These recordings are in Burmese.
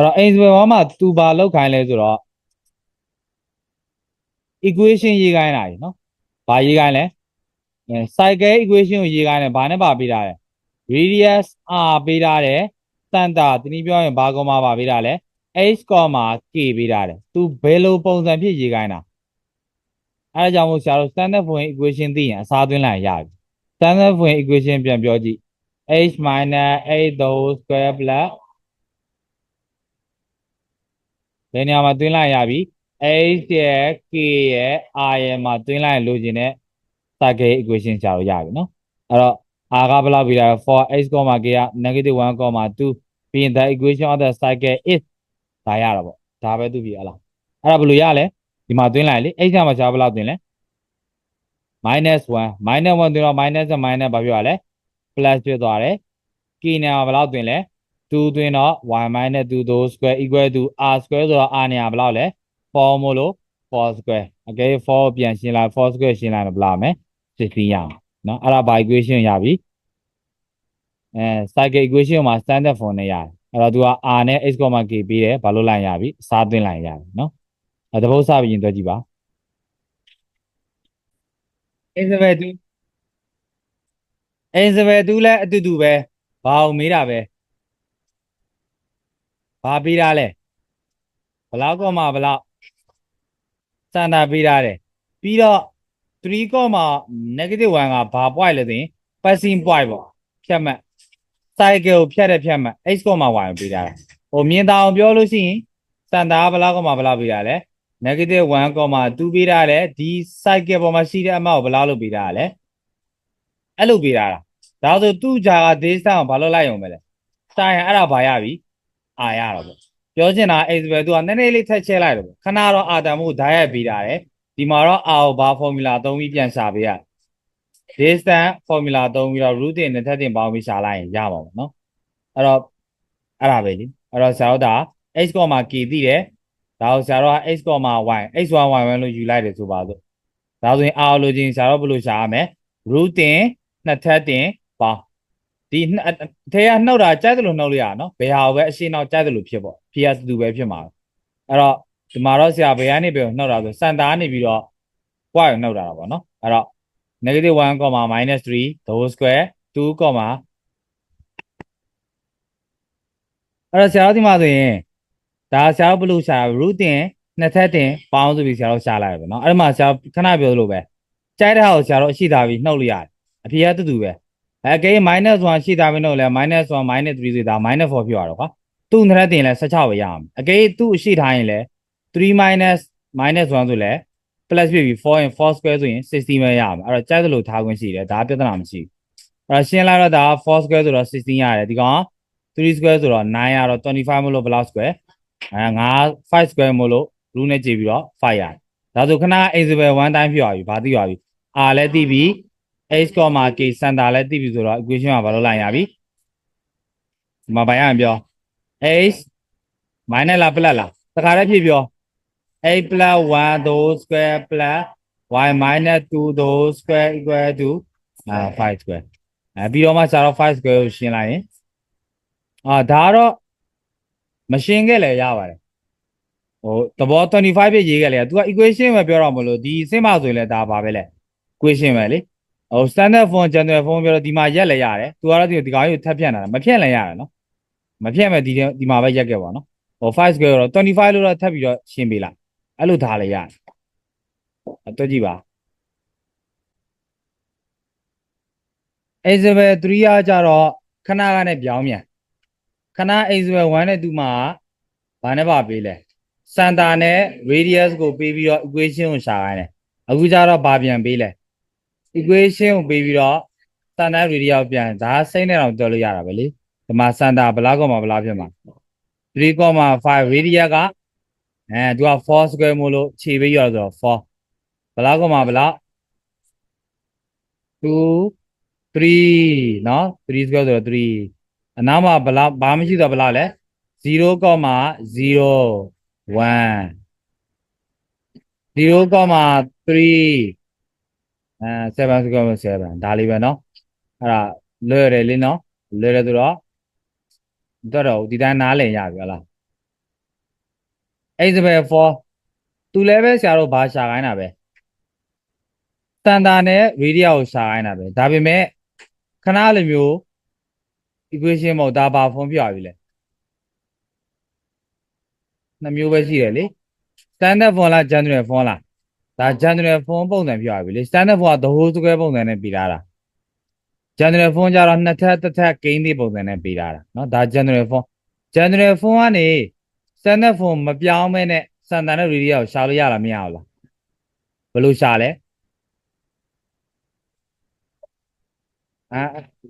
အဲ့တော့ example 1မှာ तू ဘာလောက်ခိုင်းလဲဆိုတော့ equation ရေးခိုင်းတာကြီးနော်ဘာရေးခိုင်းလဲအဲ cycle equation ကိုရေးခိုင်းတယ်ဘာနဲ့ပါပေးတာလဲ radius r ပေးထားတယ်တန်တာတနည်းပြောရင်ဘာကောမှာပါပေးတာလဲ h ကောမှာ k ပေးထားတယ် तू ဘယ်လိုပုံစံဖြစ်ရေးခိုင်းတာအဲဒါကြောင့်မို့ဆရာတို့ standard form equation သိရင်အစားသွင်းလိုက်ရပြီ standard form equation ပြန်ပြောကြည့် h minus 8 double square plus ဘယ်နေရာမှာတွင်းလိုက်ရပြီ h ရဲ့ k ရဲ့ r ရဲ့မှာတွင်းလိုက်လို့ခြင်းနဲ့ cycle equation ရှာလို့ရပြီနော်အဲ့တော့ r ကဘယ်လောက်ပြီးတာလဲ for h, k က negative 1, 2ပြီးရင် the equation of the cycle is ဒါရတာပေါ့ဒါပဲသူပြီဟလားအဲ့ဒါဘယ်လိုရလဲဒီမှာတွင်းလိုက်လေ h ကမှာရှားဘယ်လောက်တွင်းလဲ minus 1 minus 1တွင်းတော့ minus နဲ့ minus ဘာပြောရလဲ plus ဖြစ်သွားတယ် k နဲ့ဘယ်လောက်တွင်းလဲ 2သွင်းတော့ y minus 2 though square equal to r square ဆိုတော့ r နေရာဘယ်လောက်လဲ4မို့လို့ 4 square အကဲ4ပြန်ရှင်းလိုက်4 square ရှင်းလိုက်တော့ဘယ်လောက်မလဲ16ရအောင်နော်အဲ့ဒါ by equation ရပြီအဲ cycle equation မှာ standard form နဲ့ရတယ်အဲ့တော့သူက r နဲ့ x, k ပေးတယ်ဘာလို့လိုက်ရပြီအစားသွင်းလိုက်ရတယ်နော်အဲတပုတ်စပြီးရင်တွေ့ကြည့်ပါ interval 2 interval 2လည်းအတူတူပဲဘာအောင်မေးတာပဲ ဘာပေးတာလဲဘလောက်ကောမှဘလောက်စံတာပေးတာတယ်ပြီးတော့3ကောမှ negative 1ကဘာ point လဲဆိုရင် passing point ပေါ့ဖြတ်မှတ် cycle ကိုဖြတ်တဲ့ဖြတ်မှတ် x ကောမှ y ကိုပေးတာဟိုမြင်တာအောင်ပြောလို့ရှိရင်စံတာကဘလောက်ကောမှဘလောက်ပေးတာလဲ negative 1, 2ပေးတာလဲဒီ cycle ပေါ်မှာရှိတဲ့အမောက်ကိုဘယ်လောက်လုပ်ပေးတာလဲအဲ့လိုပေးတာလားဒါဆိုသူ့ဂျာက distance ကိုဘာလို့လိုက်ရုံပဲလဲစာရင်အဲ့ဒါဘာရပြီ အာရတော့ပေါ့ပြောချင်တာ x ပဲသူကနည်းနည်းလေးထက်ချဲလိုက်တော့ပေါ့ခဏတော့အာတန်မှုဓာတ်ရိုက်ပေးတာတယ်ဒီမှာတော့ r ကိုဘာ formula သုံးပြီးပြန်ရှာပေးရ distance formula သုံးပြီးတော့ root တင်နဲ့ထက်တင်ပေါင်းပြီးရှာလိုက်ရင်ရပါမှာနော်အဲ့တော့အဲ့ဒါပဲလေအဲ့တော့ဆရာတို့ဒါ x, k သိတယ်ဒါကိုဆရာတို့က x, y x1 y1 လို့ယူလိုက်တယ်ဆိုပါစို့ဒါဆိုရင် r လို့ချင်းဆရာတို့ဘယ်လိုရှာရမလဲ root တင်နှစ်ထပ်တင်ပေါင်း ဒီထဲကနှုတ်တာကြိုက်တယ်လို့နှုတ်လို့ရတာနော်ဘယ်ဟာပဲအရှင်းအောင်ကြိုက်တယ်လို့ဖြစ်ပေါ့ဖီယာသူပဲဖြစ်မှာအဲ့တော့ဒီမှာတော့ဆရာဘယ်ကနေပြောနှုတ်တာဆိုစန်တာကနေပြီးတော့ကွာရနှုတ်တာပေါ့နော်အဲ့တော့ negative 1, -3 the whole square 2, အဲ့တော့ဆရာတို့ဒီမှာဆိုရင်ဒါဆရာတို့ဘလို့ရှာ root တင်နှစ်ထပ်တင်ပေါင်းဆိုပြီးဆရာတို့ရှာလိုက်ရပါတော့နော်အဲ့ဒီမှာဆရာခဏပြောလို့ပဲကြိုက်တဲ့ဟာကိုဆရာတို့အရှိတာပြီးနှုတ်လို့ရတယ်အဖြေကတူတူပဲ အဲကိ minus 1ရှိတာပြီးနှုတ်လဲ minus 1 minus 3ဆိုတာ minus 4ဖြစ်သွားတော့ကွာသူ့နှစ်ထပ်တင်လဲ16ပဲရအောင်အကိသူ့အရှိထားရင်လဲ3 minus minus 1ဆိုလဲ plus ဖြစ်ပြီး4 in 4 square ဆိုရင်60ပဲရအောင်အဲ့တော့ကြိုက်သလိုထားခွင့်ရှိတယ်ဒါပြဿနာမရှိဘူးအဲ့တော့ရှင်းလိုက်တော့ဒါ4 square ဆိုတော့16ရတယ်ဒီကောင်3 square ဆိုတော့9ရတော့25မလို့ဘယ်လောက် square အဲငါ5 square မို့လို့ rule နဲ့ကြည့်ပြီးတော့5ရတယ်ဒါဆိုခဏ example 1တိုင်းဖြစ်သွားပြီဘာသိသွားပြီ r လည်းသိပြီ h, k စံတာလည်းသိပြီဆိုတော့ equation ကဘာလို့လိုက်ရပြီဒီမှာဘာရရင်ပြော h minus လား plus လားတခါတည်းဖြစ်ပြော a plus 1 the square plus y minus 2 the square equal to 5 square အဲပြီးတော့မှဆရာတော့5 square ကိုရှင်းလိုက်ရင်အာဒါကတော့မရှင်းခဲ့လည်းရပါတယ်ဟိုသဘော25ပြည့်ရေးခဲ့လေ तू က equation ပဲပြောတော့မလို့ဒီအစင်းမဆိုရင်လည်းဒါပါပဲလေ equation ပဲလေ ဟို standard form general form ပြောတော့ဒီမှာရက်လည်းရတယ် तू ကတော့ဒီဒီကောင်ကြီးကိုထပ်ဖြတ်နေတာမဖြတ်လည်းရတယ်နော်မဖြတ်မဲ့ဒီဒီမှာပဲရက်ခဲ့ပါနော်ဟို5 square တော့25လို့တော့ထပ်ပြီးတော့ရှင်းပေးလိုက်အဲ့လိုထားလည်းရတယ်အတော့ကြည့်ပါ example 3ကကြတော့ခဏကနဲ့ပြောင်းမြန်ခဏ example 1နဲ့2မှာဘာနဲ့ပါပေးလဲစန်တာနဲ့ radius ကိုပေးပြီးတော့ equation ကိုရှာခိုင်းတယ်အခုကျတော့ဘာပြန်ပေးလဲ equation ကိုပေးပြီးတော့စန်တာ radius ပြန်ဒါစိမ့်နဲ့တော့တွက်လို့ရတာပဲလေဒီမှာစန်တာဘလားကောမှာဘလားဖြစ်မှာ3.5 radius ကအဲသူက4 square မို့လို့ခြေပေးရတော့4ဘလားကောမှာဘလား2 3เนาะ3 square ဆိုတော့3အနားမှာဘလားဘာမှရှိတော့ဘလားလဲ0.0 1 0.3 အဲ7 square 7ဒါလေးပဲเนาะအဲ့ဒါလွယ်တယ်လေเนาะလွယ်တယ်ဆိုတော့တော့တော့ဒီတိုင်းနားလည်ရပြီဟုတ်လား example for သူလည်းပဲဆရာတို့ဘာရှာခိုင်းတာပဲတန်တာနဲ့ radius ကိုရှာခိုင်းတာပဲဒါပေမဲ့ခဏလိုမျိုး equation မဟုတ်ဒါဘာ form ပြပြီလဲနှစ်မျိုးပဲရှိတယ်လေ standard form လား general form လား ဒါ general form ပုံစံပြပြီလေ standard form က the whole square ပုံစံနဲ့ပြထားတာ general form ကျတော့နှစ်ထပ်တစ်ထပ်ကိန်းသေးပုံစံနဲ့ပြထားတာเนาะဒါ general form general form ကနေ standard form မပြောင်းမဲနဲ့စံတန်တဲ့ radius ကိုရှာလို့ရလားမရဘူးလားဘယ်လိုရှာလဲအာ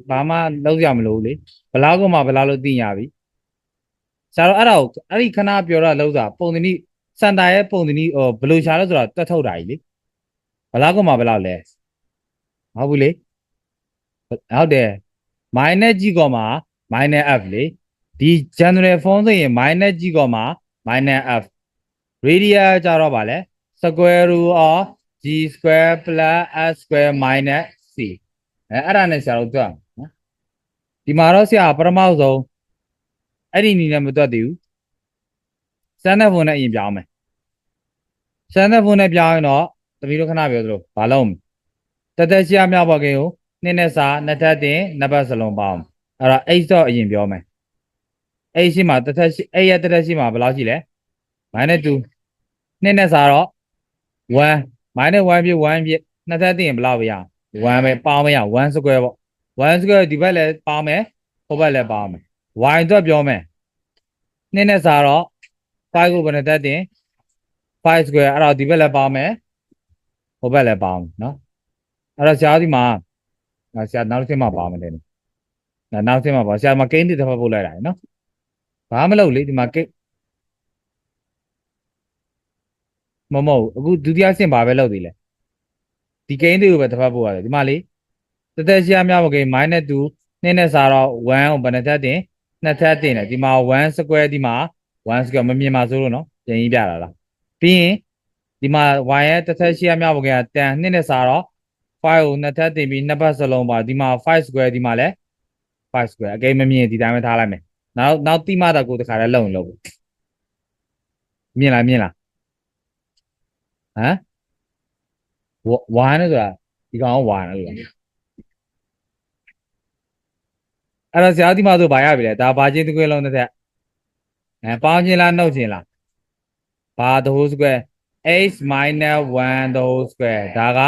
ဘာမှလုံးရမလို့လေဘလားကမှဘလားလို့သိညာပြီဆရာတို့အဲ့ဒါကိုအဲ့ဒီခဏပြောတာလုံးစာပုံသဏိ စန်တာရဲ့ပုံသဏိဟိုဘယ်လိုရှာလဲဆိုတော့တွတ်ထုတ်တာကြီးလေဘလားကမှဘလားလဲဟုတ်ဘူးလေဟုတ်တယ် minus g ကောမှာ minus f လေဒီ general form ဆိုရင် minus g ကောမှာ minus f radius ကြတော့ဗာလဲ square root of g square plus s square minus c အဲအဲ့ဒါနဲ့ဆရာတို့တွက်နော်ဒီမှာတော့ဆရာပထမဆုံးအဲ့ဒီနီနဲ့မတွက်သေးဘူးစမ်းတဲ့ဖုန်းနဲ့အရင်ပြောင်းမယ် စမ်းတဲ့ဖုန်းနဲ့ပြောင်းရင်တော့တမီးတို့ခဏပြောသလိုဘာလုံးမလဲတက်တက်ရှိရမြောက်ပါကိန်းကိုနှစ်နဲ့စာနှစ်ထပ်တင်နှစ်ပတ်စလုံးပေါင်းအဲ့တော့ h တော့အရင်ပြောမယ် h ရှိမှာတစ်ထက်ရှိ h ရဲ့တစ်ထက်ရှိမှာဘယ်လောက်ရှိလဲ minus 2နှစ်နဲ့စာတော့1 minus 1ပြည့်1ပြည့်နှစ်ထပ်တင်ရင်ဘယ်လောက်ပဲရအောင်1ပဲပေါင်းမရ1 square ပေါ့1 square ဒီဘက်လည်းပေါင်းမယ်ဟိုဘက်လည်းပေါင်းမယ် y အတွက်ပြောမယ်နှစ်နဲ့စာတော့5ကိုဘယ်နဲ့တက်တင် 5 square အဲ့တော့ဒီဘက်လည်းပေါင်းမယ်ဟိုဘက်လည်းပေါင်းမယ်နော်အဲ့တော့ဆရာဒီမှာငါဆရာနောက်တစ်ချက်မှပါမယ်တဲ့နော်နောက်တစ်ချက်မှပါဆရာမကိန်းတစ်တစ်ဖက်ပို့လိုက်တာနော်ဘာမလုပ်လေဒီမှာကိန်းမမဟုတ်အခုဒုတိယဆင့်ပါပဲလုပ်သေးလဲဒီကိန်းတွေကိုပဲတစ်ဖက်ပို့ရတယ်ဒီမှာလေတသက်ရှိရများမကိန်း -2 နှစ်နဲ့စာတော့1ကိုဘယ်နဲ့တက်တင်နှစ်ထပ်တင်တယ်ဒီမှာ1 square ဒီမှာ1 square မမြင်ပါစိုးလို့နော်ပြန်ရင်းပြတာလား ပြီးရင်ဒီမှာ y ရဲ့တစ်ထပ်ရှိရများမကိန်းကတန်နှစ်နဲ့စာတော့5ကိုနှစ်ထပ်တင်ပြီးနှစ်ပတ်စလုံးပါဒီမှာ5 square ဒီမှာလည်း5 square အကိန်းမမြင်ဒီတိုင်းပဲထားလိုက်မယ်နောက်နောက်တိမတာကိုတခါတည်းလုံရင်လုံမြင်လားမြင်လားဟမ်ဝဝါနဲ့ဆိုတာဒီကောင်ဝါနဲ့လို့အဲ့တော့ဆရာဒီမှာဆိုဘာရပြီလဲဒါဘာချင်းတစ်ခွဲလုံးတစ်ထက်အဲပေါင်းချင်းလားနှုတ်ချင်းလား ဘာ the whole square h minus 1 the whole square ဒါက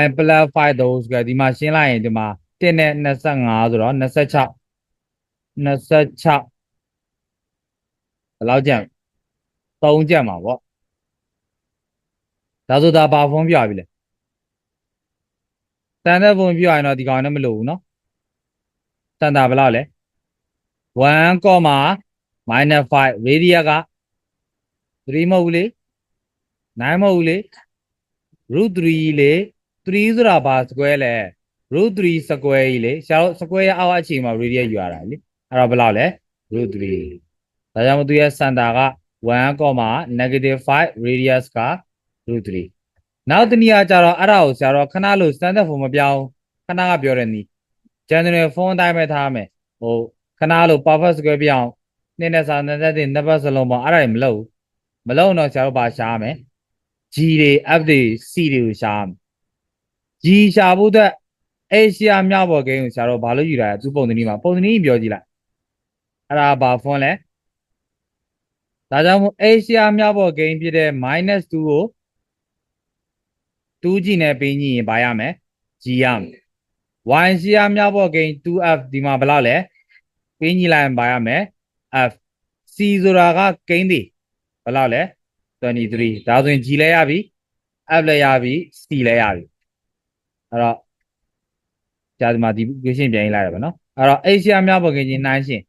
y plus 5 the whole square ဒီမှာရှင်းလိုက်ရင်ဒီမှာ1နဲ့25ဆိုတော့26 26ဘယ်လောက်ကျန်3ကျန်မှာပေါ့ဒါဆိုဒါဘာဖုန်းပြပြီလဲတန်တဲ့ဖုန်းပြရင်တော့ဒီကောင်နဲ့မလို့ဘူးเนาะတန်တာဘယ်လောက်လဲ1 minus 5 radius က3မဟုတ်ဘူးလေ9မဟုတ်ဘူးလေ root 3လေ3ဆိုတာဘာ square လဲ root 3 square ကြီးလေဆရာတို့ square ရဲ့အောက်အချိန်မှာ radius ယူရတာလေအဲ့တော့ဘယ်လောက်လဲ root 3ဒါကြောင့်မသူရဲ့ center က1 negative 5 radius က root 3နောက်တနည်းအားကြတော့အဲ့ဒါကိုဆရာတို့ခဏလို့ standard form မပြောင်းခဏကပြောတဲ့နည်း general form အတိုင်းပဲထားမယ်ဟိုခဏလို့ perfect square ပြောင်း နှစ်နဲ့စာနှစ်သက်တဲ့နှစ်ပတ်စလုံးပေါ့အဲ့ဒါတွေမလုပ်ဘူးမလုပ်တော့ဆရာတို့ဘာရှားမယ် G တွေ F တွေ C တွေကိုရှားမယ် G ရှာဖို့အတွက် Asia မြောက်ပေါ်ကိန်းကိုဆရာတို့ဘာလို့ယူတာလဲသူပုံသဏ္ဍာန်မှာပုံသဏ္ဍာန်ပြောကြည့်လိုက်အဲ့ဒါဘာဖုန်းလဲဒါကြောင့်မို့ Asia မြောက်ပေါ်ကိန်းဖြစ်တဲ့ -2 ကို 2G နဲ့ပေးညရင်ဘာရမလဲ G ရမယ် Y ရှိရမြောက်ပေါ်ကိန်း 2F ဒီမှာဘယ်လောက်လဲပေးညလိုက်ရင်ဘာရမလဲ F C ဆိုတာကကိန်းဒီဘယ်လောက်လဲ23ဒါဆိုရင် G လဲရပြီ F လဲရပြီ C လဲရပြီအဲ့တော့ကြာဒီမှာဒီ equation ပြန်ရေးလိုက်ရပါတော့အဲ့တော့ H ရမြောက်ပေါ်ကိန်းချင်းနှိုင်းရှင်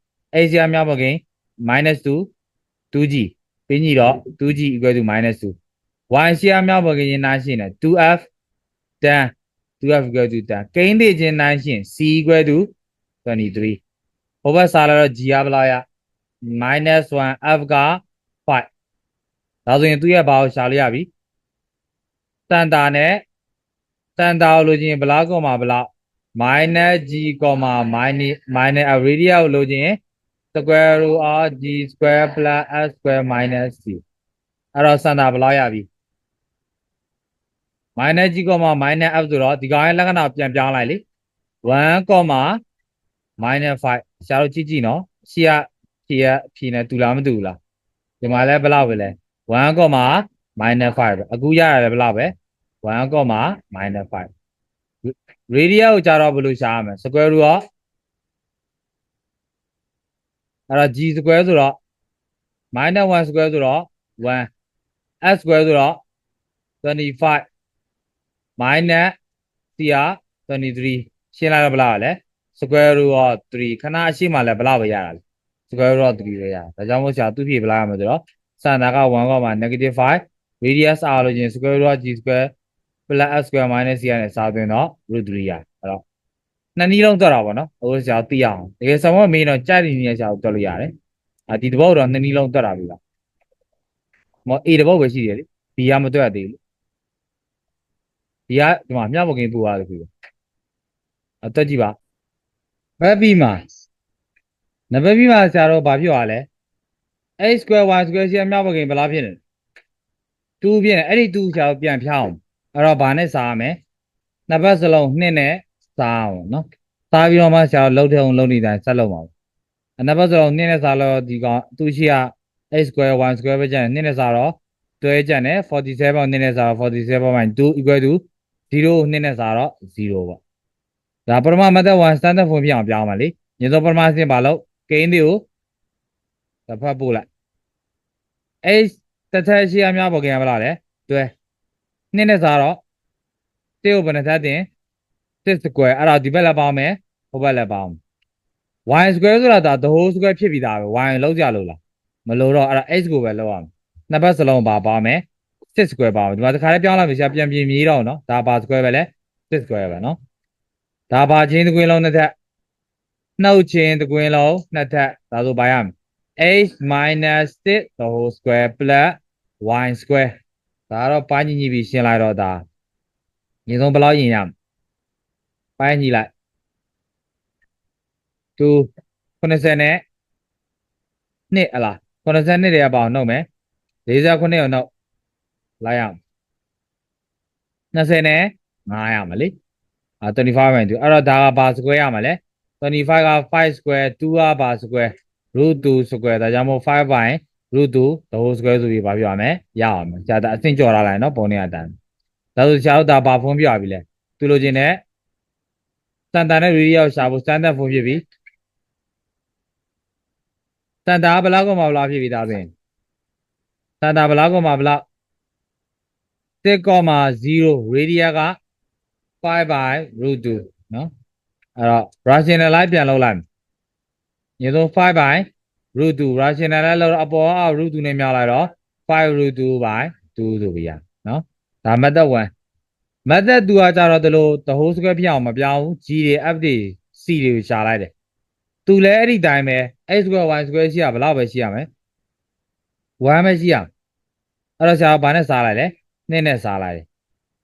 H ရမြောက်ပေါ်ကိန်း -2 2G ပေးညတော့ 2G equal to -2 y ရှိရမြောက်ပေါ်ကိန်းချင်းနှိုင်းရှင်တယ် 2F 10 2F equal to 10ကိန်းတွေချင်းနှိုင်းရှင် C equal to 23ဟိုဘက်စားလာတော့ G ရဘလောက်ရ -1 F က5ဒါဆိုရင်သူရဲ့ဘာကိုရှာလို့ရပြီတန်တာနဲ့တန်တာကိုလိုချင်ဘလောက်ကောမှာဘလောက် minus g, minus minus radius ကိုလိုချင်တ square root of g square plus s square minus c အဲ့တော့စံတာဘယ်လောက်ရပြီ minus g, minus f ဆိုတော့ဒီကောင်ရဲ့လက္ခဏာပြန်ပြောင်းလိုက်လေ1 minus 5ဆရာတို့ကြည့်ကြည့်နော်ရှေ့က ဖြေရဖြေနေတူလားမတူဘူးလားဒီမှာလဲဘယ်လောက်ပဲလဲ1 minus 5ပဲအခုရရတယ်ဘယ်လောက်ပဲ1 minus 5 radius ကိုကြာတော့ဘယ်လိုရှာရမလဲ square root of အဲ့တော့ g square ဆိုတော့ minus 1 square ဆိုတော့1 s square ဆိုတော့25 minus c က23ရှင်းလိုက်တော့ဘယ်လောက်လဲ square root of 3ခဏအရှိမှလည်းဘယ်လောက်ပဲရတာလဲ square root of 3ပဲရတာဒါကြောင့်မို့ဆရာသူ့ဖြေဘယ်လောက်ရမလဲဆိုတော့စံတာက1 negative 5 radius r လို့ချင်း square root of g square plus s square minus c နဲ့စာသွင်းတော့ root 3ရအဲ့တော့နှစ်နည်းလုံးတွက်တာပေါ့နော်အခုဆရာသိအောင်တကယ်စမောမေးတော့ကြိုက်နေနေဆရာကိုတွက်လို့ရတယ်အာဒီတစ်ပုတ်တော့နှစ်နည်းလုံးတွက်တာပြီလားမော A တစ်ပုတ်ပဲရှိတယ်လေ B ကမတွက်ရသေးဘူးဒီကဒီမှာမြတ်ဘုတ်ကင်းပူရတယ်ပြီအတက်ကြည့်ပါဘက်ပြီးမှာ နံပါတ်ပြီးမှာဆရာတို့ဘာဖြစ်သွားလဲ a square y square ရှိရမြတ်ဘုတ်ကင်းဘယ်လားဖြစ်နေလဲ2ဖြစ်နေအဲ့ဒီ2ဆရာတို့ပြန်ဖြောင်းအဲ့တော့ဘာနဲ့စားရမလဲနှစ်ဘက်စလုံးနှစ်နဲ့စားအောင်နော်စားပြီးတော့မှဆရာတို့လှုပ်ထုံလှုပ်နေတိုင်းဆက်လုပ်ပါဦးအနှစ်ဘက်စလုံးနှစ်နဲ့စားလို့ဒီကောင်သူရှိက a square y square ပဲကျန်တယ်နှစ်နဲ့စားတော့တွဲကျန်တယ်47ပေါင်းနှစ်နဲ့စားတော့47 2 equal to 0နှစ်နဲ့စားတော့0ပေါ့ဒါပရမမသက်1 standard form ဖြစ်အောင်ပြောင်းပါလေညစောပရမအဆင့်ပါလို့ ကိန်းတွေကိုတစ်ဖက်ပို့လိုက် h တစ်ထက်ရှိအများပေါ်ကိန်းရမလားလဲတွဲနှစ်နဲ့စားတော့တေကိုဘယ်နှထက်တင်6 square အဲ့ဒါဒီဘက်လည်းပေါင်းမယ်ဟိုဘက်လည်းပေါင်း y square ဆိုတာဒါ the whole square ဖြစ်ပြီးသားပဲ y လောက်ကြလို့လားမလို့တော့အဲ့ဒါ x ကိုပဲလောက်ရမယ်နှစ်ဘက်စလုံးပါပါမယ်6 square ပါမယ်ဒီမှာတစ်ခါလေးပြောင်းလိုက်ပြီဆရာပြန်ပြင်မြေးတော့နော်ဒါပါ square ပဲလေ6 square ပဲနော်ဒါပါချင်းတစ်ကွင်းလုံးနှစ်ထပ် နှုတ်ချင်းတစ်ကွင်းလုံးနှစ်ထပ်ဒါဆိုပါရမယ် h minus 6 the whole square plus y square ဒါကတော့ပိုင်းညီညီပြီးရှင်းလိုက်တော့ဒါညီဆုံးဘယ်လောက်ရင်ရမလဲပိုင်းညီလိုက်2 90နဲ့နှစ်အလား90နှစ်တွေကပါအောင်နှုတ်မယ်49ကိုနှုတ်လိုက်ရအောင်20နဲ့9ရမှာလေအာ25ပဲသူအဲ့တော့ဒါကဘာ square ရမှာလဲ 25က5 square 2ကဘာ square root 2 square ဒါကြောင့်မို့5 by root 2 the whole square ဆိုပြီးဘာပြောရမလဲရအောင်မယ်ကြာတာအဆင့်ကြော်လာလိုက်နော်ပုံနေအတန်းဒါဆိုရှားတို့ဒါဘာဖုန်းပြပြီလဲသူလိုချင်တဲ့စတန်တာနဲ့ radius ရှာဖို့ standard ဖုန်းဖြစ်ပြီစတန်တာဘယ်လောက်ကမှဘယ်လောက်ဖြစ်ပြီဒါဆိုရင်စတန်တာဘယ်လောက်ကမှဘယ်လောက်6.0 radius က5 by root 2နော် အဲ့တော့ rationalize ပြန်လုပ်လိုက်ညီဆုံး5 by root 2 rationalize လောက်တော့အပေါ်က root 2နဲ့မြောက်လိုက်တော့5 root 2 by 2ဆိုပြရနော်ဒါ method 1 method 2ကကြတော့ဒီလို the whole square ဖြစ်အောင်မပြောင်းဘူး g တွေ f တွေ c တွေကိုရှာလိုက်တယ်သူလည်းအဲ့ဒီတိုင်းပဲ x square y square ရှိရဘယ်လောက်ပဲရှိရမလဲ1ပဲရှိရအဲ့တော့ဆရာဘာနဲ့စားလိုက်လဲ2နဲ့စားလိုက်တယ်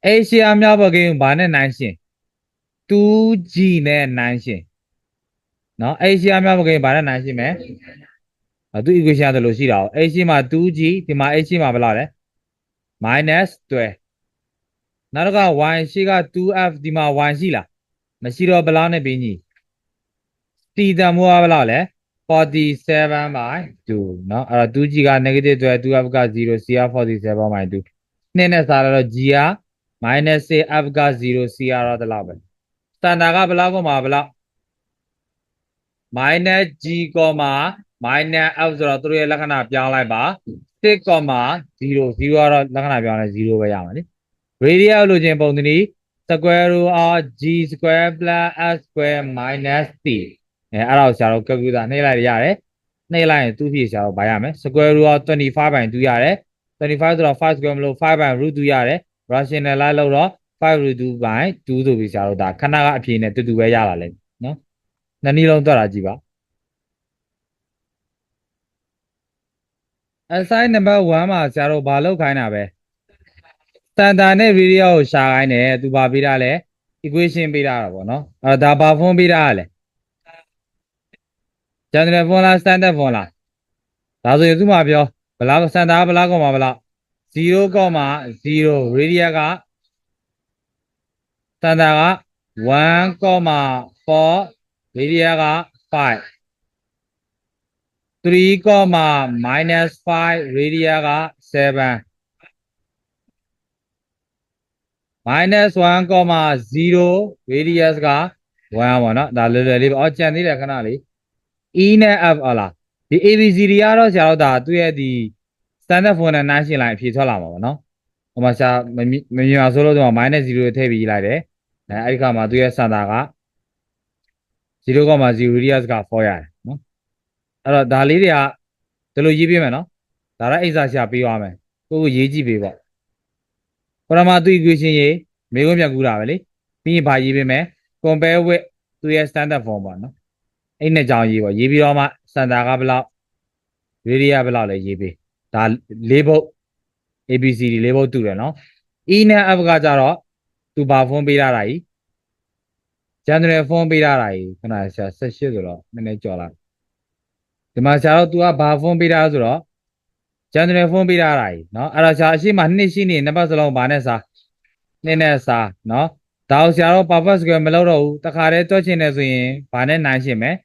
a ရှိရမြောက်ဘကိန်းဘာနဲ့နိုင်ရှင် 2g နဲ့နိုင်ရှင်နော် a ရှိရမြောက်ဘကိန်းဘာနဲ့နိုင်ရှင်မယ်အသူ equation ရတယ်လို့ရှိတာ哦 a ရှိမှာ 2g ဒီမှာ a ရှိမှာဘယ်လောက်လဲ minus 12နောက်တစ်ခါ y ရှိက 2f ဒီမှာ y ရှိလားမရှိတော့ဘယ်လောက်နဲ့ပြီးညီ t တန်မိုးကဘယ်လောက်လဲ47 by 2เนาะအဲ့တော့ 2g က negative 12 2f က0 c က47 by 2နှစ်နဲ့စားတော့ g က minus 6 f က0 c ကတော့ဒီလောက်ပဲစ တန်တာကဘယ်လောက်ကမှဘယ်လောက် minus g, minus f ဆိုတော့သူတို့ရဲ့လက္ခဏာပြောင်းလိုက်ပါ 6, 0 0ကတော့လက္ခဏာပြောင်းလိုက်0ပဲရမှာလေ radius လို့ချင်းပုံသဏ္ဍာန် square root of g square plus f square minus c အဲအဲ့ဒါကိုဆရာတို့ calculator နှိပ်လိုက်ရတယ်နှိပ်လိုက်ရင်သူ့ဖြစ်ဆရာတို့ဘာရမလဲ square root of 25 by 2ရတယ်25ဆိုတော့5 square မလို့5 by root 2ရတယ် rationalize လုပ်တော့ 5 root 2 by 2ဆိုပြီးဆရာတို့ဒါခဏကအဖြေနဲ့တူတူပဲရလာလိမ့်မယ်နော်နှစ်နည်းလုံးတွက်တာကြည့်ပါ assign number 1မှာဆရာတို့ဘာလုပ်ခိုင်းတာပဲစတန်တာနဲ့ video ကိုရှာခိုင်းတယ်သူဘာပေးတာလဲ equation ပေးတာတာပေါ့နော်အဲဒါဘာ form ပေးတာလဲ general form လား standard form လားဒါဆိုရင်သူ့မှာပြောဘလားစံတာကဘလားကောမှာဘလား0.0 radius က စံတာက1.4 radius က5 3, minus 5 radius က7 minus 1, 0 radius က1ပေါ့နော်ဒါလွယ်လွယ်လေးပေါ့အော်ကြံသေးတယ်ခဏလေး e နဲ့ f ဟလားဒီ abc တွေကတော့ဆရာတို့ဒါသူ့ရဲ့ဒီ standard form နဲ့နှိုင်းယှဉ်လိုက်အဖြေထွက်လာမှာပေါ့နော်ဟိုမှာဆရာမမြင်မမြင်ပါဆိုလို့ဒီမှာ minus 0ထည့်ပြီးလိုက်တယ် အဲအဲ့ဒီခါမှာသူ့ရဲ့စံတာက0.0 radius က4ရတယ်နော်အဲ့တော့ဒါလေးတွေကဒီလိုရေးပြမယ်နော်ဒါတော့အိစာဆရာပေးသွားမယ်ကိုကိုရေးကြည့်ပေးပေါ့ပရမသူ equation ရေးမေးခွန်းပြန်ကူတာပဲလေပြီးရင်ဗာရေးပေးမယ် compare with သူ့ရဲ့ standard form ပေါ့နော်အဲ့နဲ့ကြောင်ရေးပေါ့ရေးပြီးတော့မှစံတာကဘယ်လောက် radius ဘယ်လောက်လဲရေးပေးဒါ၄ဘုတ် ABCD ၄ဘုတ်တူတယ်နော် E နဲ့ F ကကြတော့ သူဘာ form ပေးထားတာကြီး general form ပေးထားတာကြီးခဏဆရာ18ဆိုတော့နည်းနည်းကြော်လာဒီမှာဆရာတို့ तू ကဘာ form ပေးထားဆိုတော့ general form ပေးထားတာကြီးเนาะအဲ့တော့ဆရာအရှိမနှစ်ရှိနေနှစ်ပတ်စလုံးဘာနဲ့စားနှစ်နဲ့စားเนาะဒါကိုဆရာတို့ perfect square မလုပ်တော့ဘူးတခါတည်းတွက်ချင်တယ်ဆိုရင်ဘာနဲ့နိုင်ရှင်းမယ်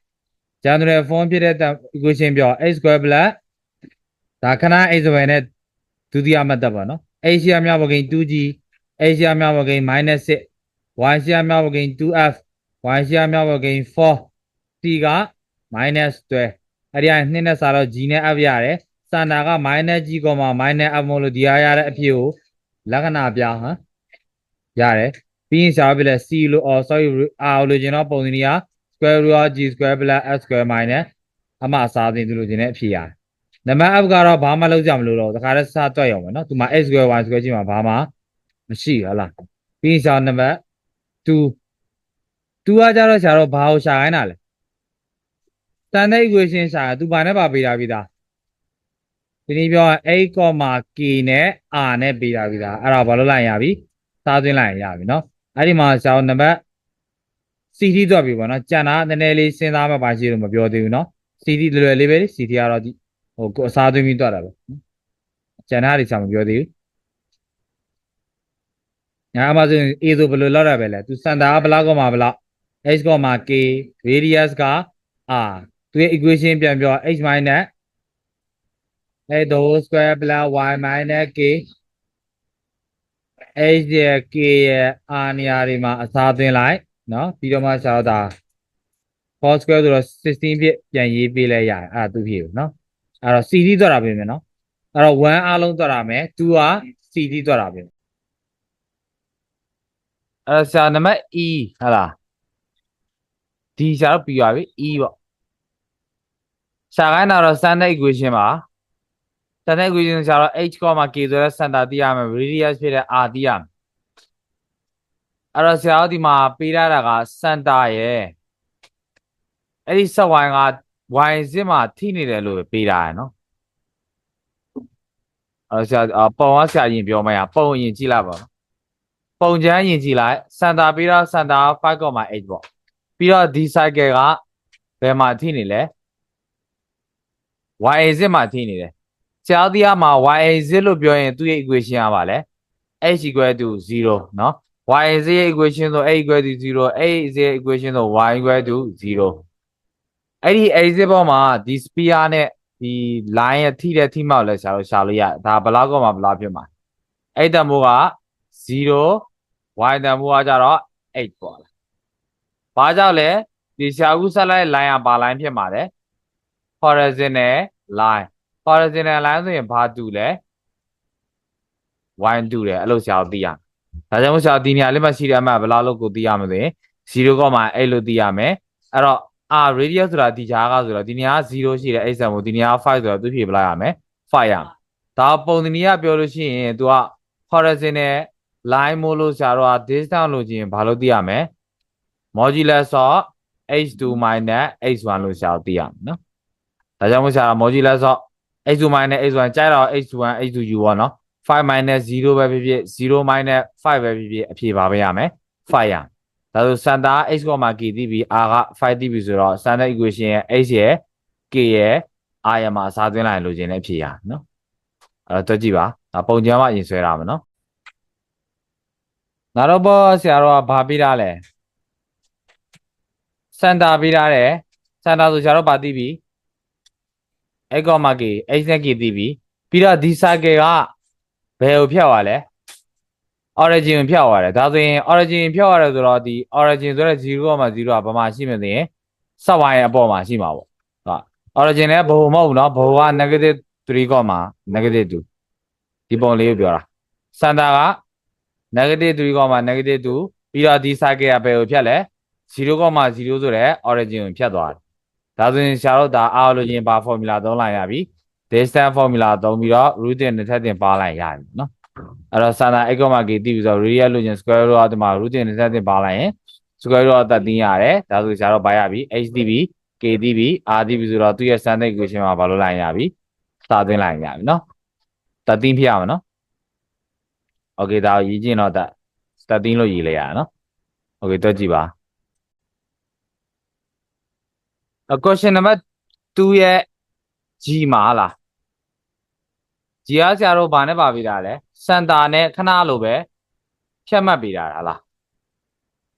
general form ဖြစ်တဲ့ equation ပြော x square plus ဒါခဏ x square နဲ့ဒုတိယမတ်တပ်ပါเนาะ h ရမြောက်ပကိန်း 2g h ရမြောက်ပကိန်း -6 y ရမြောက်ပကိန်း 2f y ရမြောက်ပကိန်း4 t က -12အဲ့ဒီက2နဲ့စားတော့ g နဲ့ f ရတယ်စန္ဒာက -g, -f မို့လို့ဒီဟာရတဲ့အဖြစ်ကိုလက္ခဏာပြဟမ်ရတယ်ပြီးရင်ရှားပြလဲ c လို့ or sorry r လို့ကျင်တော့ပုံစံကြီးက square root of g square plus f square minus အမှအစားသိသူလို့ကျင်တဲ့အဖြစ်ရတယ်နံပါတ် f ကတော့ဘာမှလုပ်ကြမလို့တော့တခါတည်းစတွက်ရုံပဲเนาะဒီမှာ x square y square ကြီးမှာဘာမှ မရှိဟုတ်လားပြီးရင်ရှားနံပါတ်2 2ကကြတော့ရှားတော့ဘာကိုရှာခိုင်းတာလဲ standard equation ရှာသူဘာနဲ့ပါပေးတာပြီးသားဒီနေ့ပြောရင် a, k နဲ့ r နဲ့ပေးတာပြီးသားအဲ့ဒါဘာလို့လိုက်ရပြီစားသွင်းလိုက်ရပြီเนาะအဲ့ဒီမှာရှားနံပါတ် CT တော့ပြီပေါ့နော်ကြံတာနည်းနည်းလေးစဉ်းစားမှပါရှိလို့မပြောသေးဘူးเนาะ CT လွယ်လွယ်လေးပဲ CT ကတော့ဒီဟိုကိုအစားသွင်းပြီးတွက်တာပဲကျန်တာတွေချက်မပြောသေးဘူး ငါမှဆိုရင် A ဆိုဘယ်လိုလောက်တာပဲလဲသူစန်တာဘလောက်ကောမှာဘလောက် x ကောမှာ k radius က r သူရဲ့ equation ပြန်ပြော x minus a whole square plus y minus k h ရဲ့ k ရဲ့ r နေရာတွေမှာအစားသွင်းလိုက်နော်ပြီးတော့မှရှာတော့ဒါ cos square ဆိုတော့16ဖြစ်ပြန်ရေးပေးလဲရတယ်အဲ့ဒါသူဖြစ်ဘူးနော်အဲ့တော့ cd သွားတာပြင်မယ်နော်အဲ့တော့1အားလုံးသွားတာမယ်2က cd သွားတာပြင် အဲ့တော့ဆရာနံပါတ် E ဟုတ်လားဒီဆရာတော့ပြီးပါပြီ E ပေါ့ရှာခိုင်းတာတော့ standard equation ပါ standard equation ဆရာတော့ h, k ဆိုတဲ့ center သိရမယ် radius ဖြစ်တဲ့ r သိရမယ်အဲ့တော့ဆရာတို့ဒီမှာပေးထားတာက center ရဲ့အဲ့ဒီ set y က y စစ်မှာထိနေတယ်လို့ပေးတာရယ်နော်အဲ့ဆရာပုံကဆရာရင်ပြောမရပုံရင်ကြည့်လိုက်ပါနော် ပုံချမ်းရင်ကြည့်လိုက်စန်တာပေးတော့စန်တာ5.8ပေါ့ပြီးတော့ဒီ cycle ကဘယ်မှာထိနေလဲ y စစ်မှာထိနေတယ်ဆရာဒီကမှာ y စစ်လို့ပြောရင်သူ့ရဲ့ equation ကပါလဲ h equal to 0เนาะ y စစ်ရဲ့ equation ဆို h equal to 0 h စစ်ရဲ့ equation ဆို y equal to 0အဲ့ဒီ exit ပေါ်မှာဒီ spear နဲ့ဒီ line ရဲ့ထိတဲ့ထိမောက်လဲရှာလို့ရှာလို့ရဒါဘလောက်ကောမှဘလောက်ဖြစ်မှာအဲ့တန်မိုးက0 y တန်မိုးကကြတော့8ပေါ့လားဘာကြောင့်လဲဒီရှာကူးဆက်လိုက် line ကဘာ line ဖြစ်မှာလဲ horizontal line horizontal line ဆိုရင်ဘာတူလဲ y တူတယ်အဲ့လိုရှာသိရဒါကြောင့်မို့ရှာဒီနေရာလေးမှာရှိတဲ့အမှဘယ်လောက်လို့ကိုသိရမလဲ0ကောမှအဲ့လိုသိရမယ်အဲ့တော့အာ radius ဆိုတာဒီကြားကဆိုတော့ဒီနေရာက0ရှိတယ် x ဆံမို့ဒီနေရာက5ဆိုတော့သူဖြေပလိုက်ရမယ်5ရဒါပုံသဏ္ဍာန်ကပြောလို့ရှိရင် तू က horizontal line မို့လို့ဆရာတော့ distance လို့ချင်းဘာလို့သိရမလဲ modulus of h2 minus h1 လို့ဆရာသိရမယ်နော်ဒါကြောင့်မို့ဆရာ modulus of h2 minus h1 ကြိုက်တော့ h1 h2u ပေါ့နော်5 minus 0ပဲဖြစ်ဖြစ်0 minus 5ပဲဖြစ်ဖြစ်အဖြေပါပဲရမယ်5ရဒါဆိုစန်တာ x ကမှ k သိပြီ r က5သိပြီဆိုတော့ standard equation ရဲ့ h ရဲ့ k ရဲ့ r ရဲ့မှာအစားသွင်းလိုက်ရင်လိုချင်တဲ့အဖြေရနော်အဲ့တော့တွက်ကြည့်ပါဒါပုံကျမ်းမှာအရင်ဆွဲရမယ်နော် နောက်တော့ဘောဆရာတော်ကဘာပြီးတာလဲစန်တာပြီးတာတယ်စန်တာဆိုဆရာတော်ဗာသိပြီ အဲ့ကောမကေ x နဲ့ k သိပြီပြီးတော့ဒီ circle ကဘယ်ကိုဖြတ်သွားလဲ origin ကိုဖြတ်သွားတယ်ဒါဆိုရင် origin ဖြတ်သွားတယ်ဆိုတော့ဒီ origin ဆိုတဲ့0.0ကဘာမှရှိမသိရင်စက်ဝိုင်းအပေါ်မှာရှိမှာပေါ့ဟုတ် origin လည်းဘိုမဟုတ်ဘူးเนาะဘိုက negative 3, negative 2ဒီပုံလေးကိုပြောတာစန်တာက negative 3, negative 2ပြီးတော့ဒီ circle ကဘယ်ကိုဖြတ်လဲ0.0ဆိုတဲ့ origin ကိုဖြတ်သွားတယ်ဒါဆိုရင်ဆရာတို့ဒါအားလို့ချင်းဘာ formula သုံးလိုက်ရပြီ distance formula သုံးပြီးတော့ root တင်တစ်ထပ်တင်ပါလိုက်ရပြီเนาะအဲ့တော့ sin x, k တိပြီးဆို radius လို့ချင်း square root အောက်ဒီမှာ root တင်တစ်ထပ်တင်ပါလိုက်ရင် square root အောက်13ရတယ်ဒါဆိုဆရာတို့ပါရပြီ h တိပြီး k တိပြီး r တိပြီးဆိုတော့သူ့ရဲ့ standard equation မှာဘာလို့လိုက်ရပြီစာသွင်းလိုက်ရပြီเนาะ13ဖြစ်ရမှာเนาะ okay ဒါရေးကျင်တော့13လို့ရေးလိုက်ရတာเนาะ okay တွက်ကြည့်ပါ a question number 2ရဲ့ G မှာဟလား G ကဆရာတို့ဘာနဲ့ပါပေးတာလဲစန်တာနဲ့ခဏလိုပဲဖြတ်မှတ်ပေးတာဟလား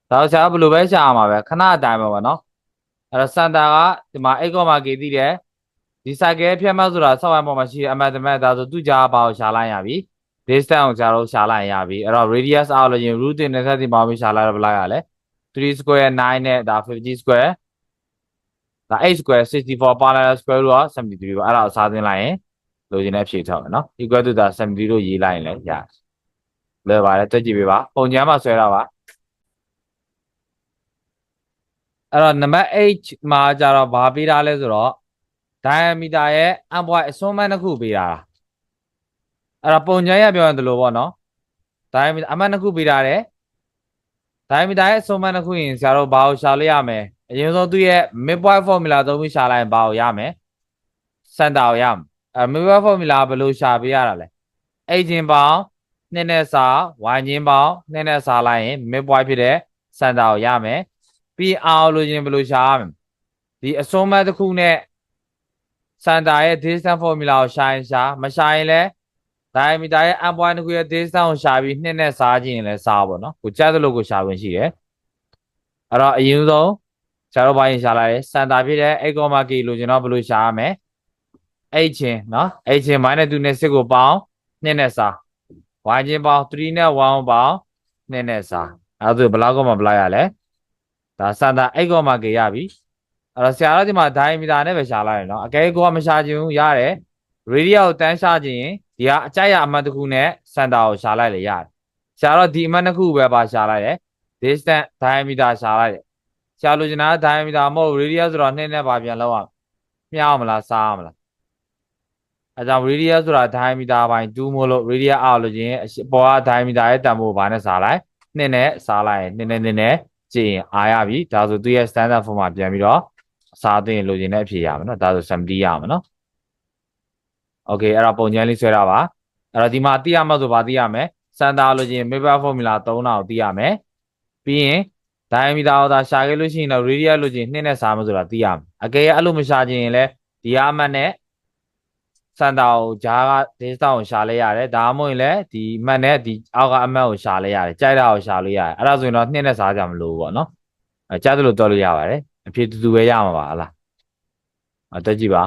ဒါတော့ဆရာတို့ဘယ်လိုပဲရှာရမှာပဲခဏအတိုင်းပဲပေါ့နော်အဲ့တော့စန်တာကဒီမှာ8ကောမာ k သိတယ်ဒီစာကဲဖြတ်မှတ်ဆိုတာဆောက်ဝိုင်းပေါ်မှာရှိတဲ့အမတ်တမတ်ဒါဆိုသူ့ကြားပါကိုရှာလိုက်ရပြီ distance ကိုဆရာတို့ရှာလိုက်ရပြီအဲ့တော့ radius အောက်လို့ရင် root တင်နဲ့30ပါပြီးရှာလိုက်တော့ဘယ်လောက်ရလဲ3 square 9နဲ့ဒါ50 square ဒါ8 square 64 parallel square root က73ပါအဲ့ဒါကိုစားသွင်းလိုက်ရင်လိုချင်တဲ့ဖြေထောက်မယ်နော် equal to ဒါ73လို့ရေးလိုက်ရင်လည်းရတယ်လွယ်ပါတယ်တွက်ကြည့်ပေးပါပုံချမ်းမှာဆွဲတာပါအဲ့တော့ number 8မှာကြတော့ဘာပေးတာလဲဆိုတော့ diameter ရဲ့ m point အစွန်းမတစ်ခုပေးတာ အဲ့တော့ပုံချမ်းရပြောရင်ဒီလိုပေါ့နော် diameter အမှတ်တစ်ခုပေးတာတယ် diameter ရဲ့အစွန်းမတစ်ခုရင်ဆရာတို့ဘာကိုရှာလို့ရမလဲအရင်ဆုံးသူ့ရဲ့ midpoint formula သုံးပြီးရှာလိုက်ရင်ဘာကိုရမလဲ center ကိုရမယ်အဲ midpoint formula ဘယ်လိုရှာပေးရတာလဲ a ချင်းပေါင်းနှစ်နဲ့စာ y ချင်းပေါင်းနှစ်နဲ့စာလိုက်ရင် midpoint ဖြစ်တဲ့ center ကိုရမယ်ပြီး r လို့ချင်းဘယ်လိုရှာရမလဲဒီအစွန်းမတစ်ခုနဲ့ center ရဲ့ distance formula ကိုရှာရင်ရှာမရှာရင်လည်း diameter ရဲ့ m point တစ်ခုရဲ့ distance ကိုရှာပြီးနှစ်နဲ့စားခြင်းလည်းစားပါတော့ကိုကြားသလိုကိုရှာဝင်ရှိတယ်အဲ့တော့အရင်ဆုံးဆရာတို့ဘာရင်ရှာလိုက်လဲစန်တာဖြစ်တဲ့ a, k လို့ကျွန်တော်ဘယ်လိုရှာရမလဲ h ချင်းနော် h ချင်း minus 2နဲ့6ကိုပေါင်း2နဲ့စား y ချင်းပေါင်း3နဲ့1ပေါင်း2နဲ့စားအဲ့ဒါဆိုဘယ်လောက်ကမှဘယ်လောက်ရလဲဒါစန်တာ a, k ရပြီအဲ့တော့ဆရာတို့ဒီမှာ diameter နဲ့ပဲရှာလိုက်ရနော်အကဲကိုကမရှာချင်ဘူးရတယ် radius ကိုတန်းရှာချင်ရင် ဒီကအကြိုက်ရအမှတ်တစ်ခုနဲ့ center ကိုရှာလိုက်လေရတယ်ဆရာတော့ဒီအမှတ်တစ်ခုပဲပါရှာလိုက်တယ် distance diameter ရှာလိုက်တယ်ရှာလို့ကျင်တာ diameter မဟုတ် radius ဆိုတော့နှစ်နဲ့ပါပြန်လောက်အောင်မြှောက်မလားစားမလားအဲကြောင့် radius ဆိုတာ diameter ပိုင်း2မို့လို့ radius အောက်လို့ကျင်ပေါ်က diameter ရဲ့တန်ဖိုးဘာနဲ့စားလိုက်နှစ်နဲ့စားလိုက်နှစ်နဲ့နှစ်နဲ့ကြည့်ရင်အားရပြီဒါဆိုသူရဲ့ standard form မှာပြန်ပြီးတော့စားသိရင်လိုချင်တဲ့အဖြေရမယ်နော်ဒါဆို70ရမ ယ်နော် okay အဲ့တော့ပုံချမ်းလေးဆွဲတာပါအဲ့တော့ဒီမှာသိရမှာဆိုဗာသိရမယ်စန်တာလို့ချင်း Weber formula သုံးတာကိုသိရမယ်ပြီးရင် diameter ကိုသာရှာခဲ့လို့ရှိရင်တော့ radius လို့ချင်းနှစ်နဲ့စားမှာဆိုတာသိရမယ်အကယ်၍အဲ့လိုမရှာခြင်းရင်လည်းဒီအမှတ်နဲ့စန်တာကိုဂျားက distance ကိုရှာလဲရတယ်ဒါမှမဟုတ်ရင်လည်းဒီမှတ်နဲ့ဒီအောက်ကအမှတ်ကိုရှာလဲရတယ်ကြိုက်တာကိုရှာလို့ရတယ်အဲ့ဒါဆိုရင်တော့နှစ်နဲ့စားကြမလို့ပေါ့နော်အဲကြားသလိုတော်လို့ရပါတယ်အဖြစ်တူတူပဲရမှာပါဟလားအတက်ကြည့်ပါ